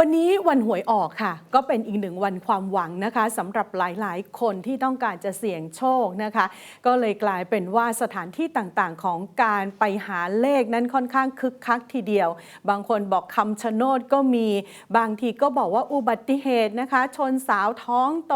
วันนี้วันหวยออกค่ะ ก็เป็นอีกหนึ่งวันความหวังนะคะสำหรับหลายๆ คนที่ต้องการจะเสี่ยงโชคนะคะ ก็เลยกลายเป็นว่าสถานที่ต่างๆ ของการไปหาเลขนั้นค่อนข้างคึกคักทีเดียว บางคนบอกคำชะโนดก็มีบางทีก็บอกว่าอุบัติเหตุนะคะ ชนสาวท้องโต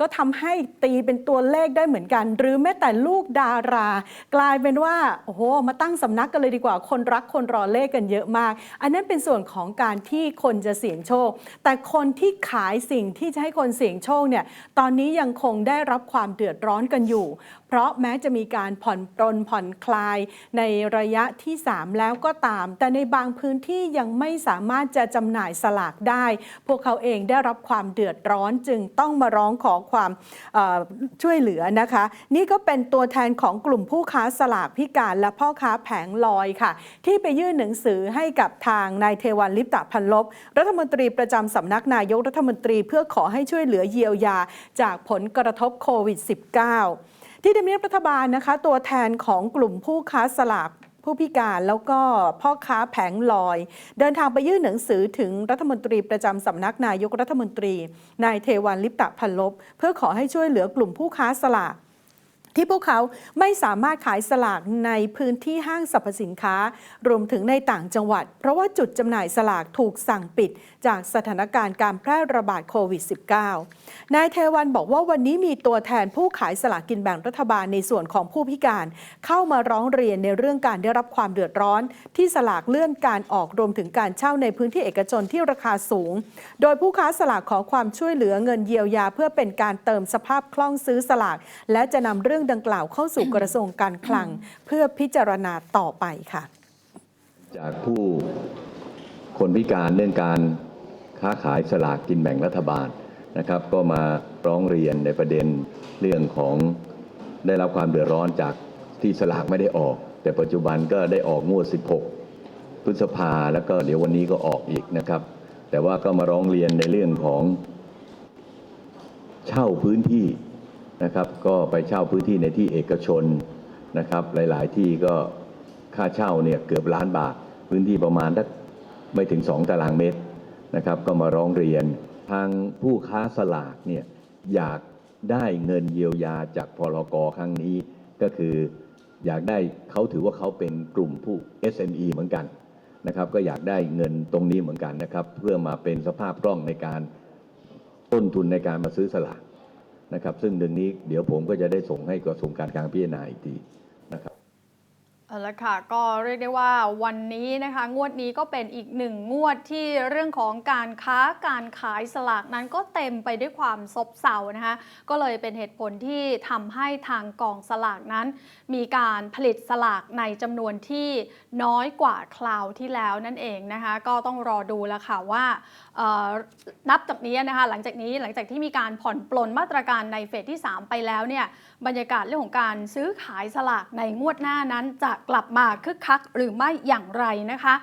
ก็ทำให้ตีเป็นตัวเลขได้เหมือนกัน หรือแม้แต่ลูกดารา กลายเป็นว่าโอ้โหมาตั้งสำนักกันเลยดีกว่าคนรักคนรอเลขกันเยอะมาก อันนั้นเป็นส่วนของการที่คนจะเสี่ยงยงโชค แต่คนที่ขายสิ่งที่จะให้คนเสี่ยงโชคเนี่ยตอนนี้ยังคงได้รับความเดือดร้อนกันอยู่ เพราะแม้จะมีการผ่อนปรนผ่อนคลายในระยะที่ 3 แล้วก็ตาม แต่ในบางพื้นที่ยังไม่สามารถจะจำหน่ายสลากได้ พวกเขาเองได้รับความเดือดร้อนจึงต้องมาร้องขอความช่วยเหลือนะคะ นี่ก็เป็นตัวแทนของกลุ่มผู้ค้าสลากพิการและพ่อค้าแผงลอยค่ะ ที่ไปยื่นหนังสือให้กับทางนายเทวันลิปตะพันลบ รัฐมนตรีประจำสำนักนายกรัฐมนตรีเพื่อขอให้ช่วยเหลือเยียวยาจากผลกระทบโควิด -19 ที่ทำเนียบรัฐบาลนะคะ ตัวแทนของกลุ่มผู้ค้าสลากผู้พิการแล้วก็พ่อค้าแผงลอย เดินทางไปยื่นหนังสือถึงรัฐมนตรีประจำสำนักนายกรัฐมนตรี นายเทวันลิปตะพันลบ เพื่อขอให้ช่วยเหลือกลุ่มผู้ค้าสลาก ที่พวกเขาไม่สามารถขายสลากในพื้นที่ห้างสรรพสินค้า รวมถึงในต่างจังหวัด เพราะว่าจุดจำหน่ายสลากถูกสั่งปิด จากสถานการณ์การแพร่ระบาดโควิด -19 นายเทวันบอกว่าวันนี้มีตัวแทนผู้ขายสลากกินแบ่งรัฐบาลในส่วนของผู้พิการ เข้ามาร้องเรียนในเรื่องการได้รับความเดือดร้อน ที่สลากเลื่อนการออกรวมถึงการเช่าในพื้นที่เอกชนที่ราคาสูง โดยผู้ค้าสลากขอความช่วยเหลือเงินเยียวยา เพื่อเป็นการเติมสภาพคล่องซื้อสลาก และจะนำเรื่องดังกล่าวเข้าสู่กระทรวงการคลัง เพื่อพิจารณาต่อไปค่ะ จากผู้คนพิการเรื่องการค้าขายสลากกินแบ่งรัฐบาลนะครับ ก็มาร้องเรียนในประเด็นเรื่องของได้รับความเดือดร้อนจากที่สลากไม่ได้ออก แต่ปัจจุบันก็ได้ออกงวด 16 พฤษภาแล้วก็เดี๋ยววันนี้ก็ออกอีกนะครับ แต่ว่าก็มาร้องเรียนในเรื่องของเช่าพื้นที่ นะครับ ก็ไปเช่าพื้นที่ในที่เอกชนนะครับ หลาย ๆ ที่ก็ค่าเช่าเนี่ยเกือบล้านบาท พื้นที่ประมาณไม่ถึง 2 ตารางเมตรนะครับ ก็มาร้องเรียนทางผู้ค้าสลากเนี่ยอยากได้เงินเยียวยาจากพลกครั้งนี้ก็คืออยากได้เขาถือว่าเขาเป็นกลุ่มผู้ SME เหมือนกันนะครับ ก็อยากได้เงินตรงนี้เหมือนกันนะครับ เพื่อมาเป็นสภาพคล่องในการต้นทุนในการมาซื้อสลาก นะครับซึ่งเรื่องนี้เดี๋ยวผมก็จะได้ส่งให้กระทรวงการคลังพิจารณาอีกที เอาละค่ะก็เรียกได้ว่าวันนี้นะคะ งวดนี้ก็เป็นอีกหนึ่งงวดที่เรื่องของการค้าการขายสลากนั้นก็เต็มไปด้วยความซบเซานะคะก็เลยเป็นเหตุผลที่ทำให้ทางกองสลากนั้น มีการผลิตสลากในจำนวนที่น้อยกว่าคราวที่แล้วนั่นเองนะคะก็ต้องรอดูแล้วค่ะว่านับจากนี้นะคะหลังจากนี้หลังจากที่มีการผ่อนปลนมาตรการในเฟสที่ 3 ไปแล้วเนี่ยบรรยากาศเรื่องของการซื้อขายสลากในงวดหน้านั้นจะกลับมาคึกคักหรือไม่อย่างไรนะคะ